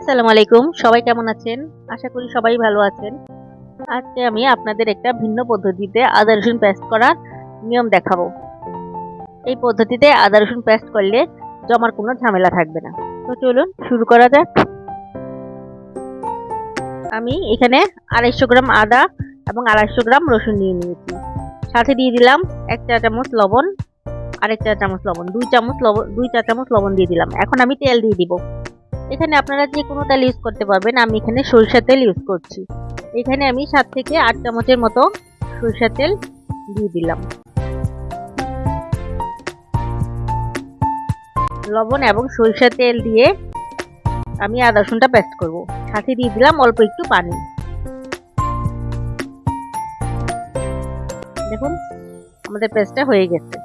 আসসালামু আলাইকুম। সবাই কেমন আছেন? আশা করি সবাই ভালো আছেন। আজকে আমি আপনাদের একটা ভিন্ন পদ্ধতিতে আদা, রসুন পেস্ট করার নিয়ম দেখাবো। এই পদ্ধতিতে আদা, রসুন পেস্ট করলে জমার কোনো ঝামেলা থাকবে না। তো চলুন শুরু করা যাক। আমি এখানে আড়াইশো গ্রাম আদা এবং আড়াইশো গ্রাম রসুন নিয়ে নিয়েছি। সাথে দিয়ে দিলাম এক চা চামচ লবণ, আরেক চা চামচ লবণ, দুই চামচ লবণ, দুই চা চামচ লবণ দিয়ে দিলাম। এখন আমি তেল দিয়ে দিব। এখানে আপনারা যে কোনো তেল ইউজ করতে পারবেন, আমি এখানে সরিষা তেল ইউজ করছি। এখানে আমি সাত থেকে আট চামচের মতো সরিষার তেল দিয়ে দিলাম। লবণ এবং সরিষার তেল দিয়ে আমি আদা রসুনটা পেস্ট করব। সাথে দিয়ে দিলাম অল্প একটু পানি। দেখুন, আমাদের পেস্টটা হয়ে গেছে।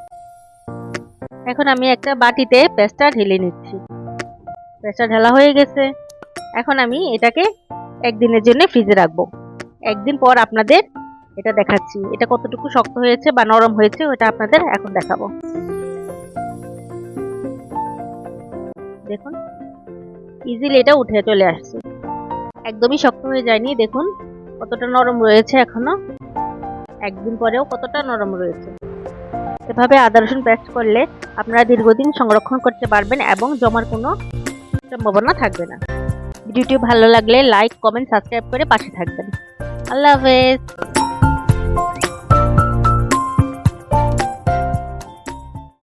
এখন আমি একটা বাটিতে পেস্টটা ঢেলে নিচ্ছি। পেস্টটা ঢালা হয়ে গেছে। এখন আমি এটাকে একদিনের জন্য ফ্রিজে রাখব। একদিন পর আপনাদের এটা দেখাচ্ছি। এটা কতটুকু শক্ত হয়েছে বা নরম হয়েছে, ওটা আপনাদের এখন দেখাবো। দেখুন ইজিলি এটা উঠে চলে আসছে। একদমই শক্ত হয়ে যায়নি। দেখুন, কতটা নরম রয়েছে এখনও। একদিন পরেও কতটা নরম রয়েছে। এভাবে আদা রসুন পেস্ট করলে আপনারা দীর্ঘদিন সংরক্ষণ করতে পারবেন এবং জমার কোনো সম্ভাবনা থাকবে না। ভিডিওটি ভালো লাগলে লাইক কমেন্ট সাবস্ক্রাইব করে পাশে থাকবেন। আল্লাহ হাফেজ।